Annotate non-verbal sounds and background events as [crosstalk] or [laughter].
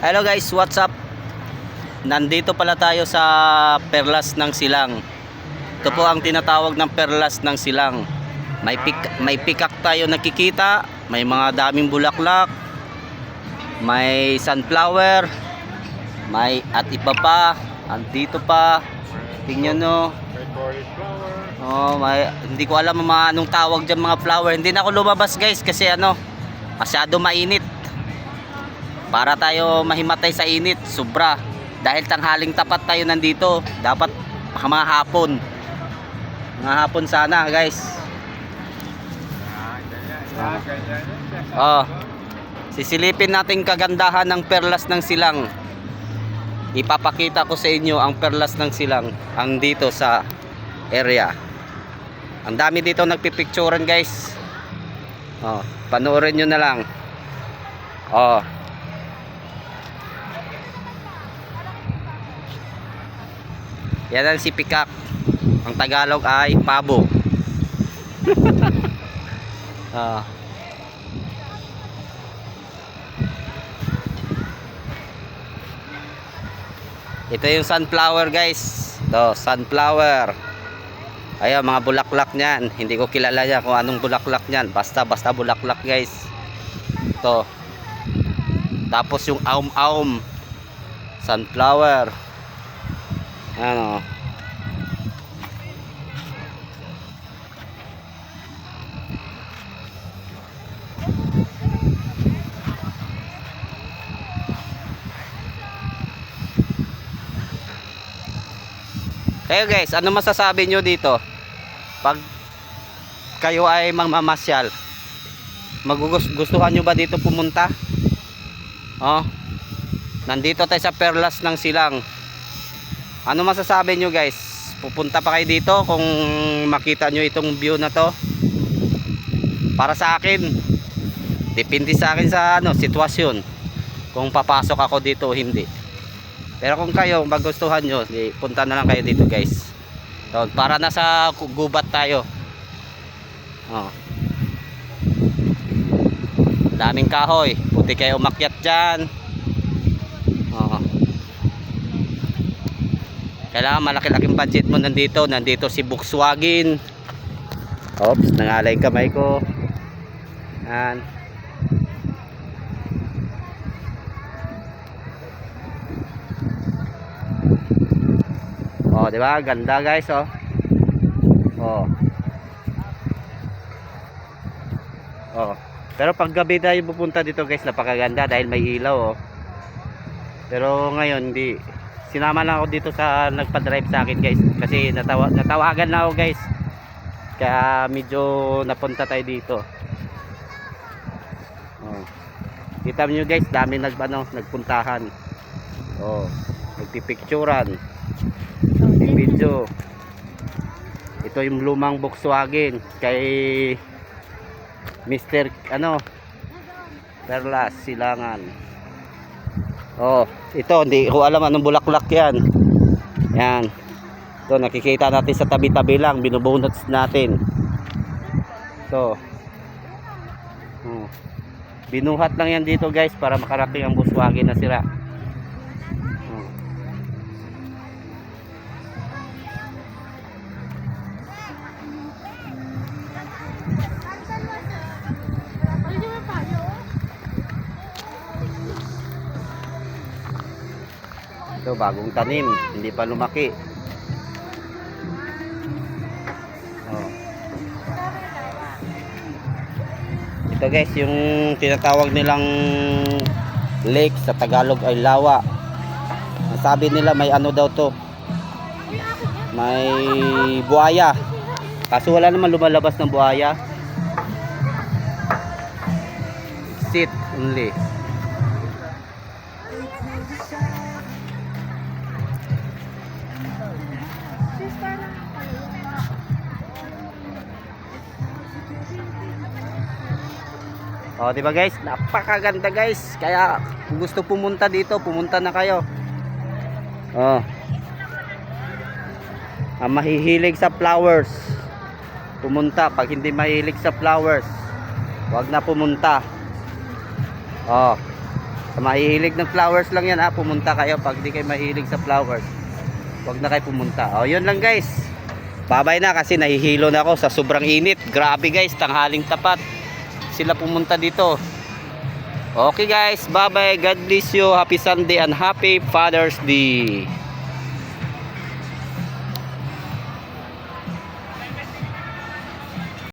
Hello guys, what's up? Nandito pala tayo sa Perlas ng Silang. Ito po ang tinatawag ng Perlas ng Silang. May pik may pikak tayo nakikita, may mga daming bulaklak, may sunflower, may at iba pa, andito pa. Tingnan nyo. Oh, may, hindi ko alam mga anong tawag dyan mga flower. Hindi na ako lumabas guys kasi ano, masyado mainit. Para tayo mahimatay sa init, sobra. Dahil tanghaling tapat tayo nandito, dapat mga hapon. Mga hapon sana guys. Oh. Sisilipin natin kagandahan ng perlas ng silang. Ipapakita ko sa inyo ang perlas ng silang ang dito sa area. Ang dami dito nagpipicturean guys. Oh, panoorin nyo na lang. Oh. Yan ang si Pikak. Ang Tagalog ay pabo. [laughs] Ah. Ito yung sunflower guys. Ito, sunflower. Ayan, mga bulaklak niyan. Hindi ko kilala yan kung anong bulaklak niyan. Basta, basta bulaklak guys. Ito. Tapos yung aum-aum. Sunflower. Ano. Kayo guys, ano masasabi nyo dito? Pag kayo ay mamamasyal, magugustuhan nyo ba dito pumunta? Oh, nandito tayo sa Perlas ng Silang. Ano masasabi nyo guys? Pupunta pa kayo dito kung makita nyo itong view na to? Para sa akin, depende sa akin sa ano, sitwasyon. Kung papasok ako dito o hindi. Pero kung kayo magustuhan nyo, punta na lang kayo dito guys. So, para nasa gubat tayo. Oh. Daming kahoy. Puti kayo umakyat dyan. Kailangan malaki-laking budget mo nandito. Nandito si Volkswagen. Oops, nangalay kamay ko. Yan. Oh, di ba? Ganda guys, oh. Oh. Oh. Pero pag gabi tayo pupunta dito guys, napakaganda dahil may ilaw, oh. Pero ngayon hindi sinama lang ako dito sa nagpa-drive sa akin guys kasi natawa natawagan na ako guys. Kaya medyo napunta tayo dito. Oh. Kita niyo guys, dami nag ano, nagpuntahan. Oh, nagpipicturan video ito yung lumang Volkswagen kay Mr. ano Perlas Silangan oh ito hindi ko alam anong bulaklak yan. Yan. Ito nakikita natin sa tabi tabi lang binubunot natin. Ito oh. binuhat lang yan dito guys para makarating ang Volkswagen na sira Ito bagong tanim, hindi pa lumaki. Oh. Ito guys, yung tinatawag nilang lake sa Tagalog ay lawa. Sabi nila may ano daw to. May buhaya. Kaso wala naman lumalabas ng buhaya. Sit only. Oh, di ba guys? Napakaganda guys. Kaya kung gusto pumunta dito, pumunta na kayo. Oh. Ang mahihilig sa flowers. Pumunta pag hindi mahilig sa flowers. Huwag na pumunta. Oh. Sa mahihilig ng flowers lang yan ha, pumunta kayo pag di kayo mahilig sa flowers. Huwag na kayo pumunta. O, yun lang guys. Babay na kasi nahihilo na ako sa sobrang init. Grabe guys, tanghaling tapat. Sila pumunta dito. Okay guys, bye bye. God bless you. Happy Sunday and happy Father's Day.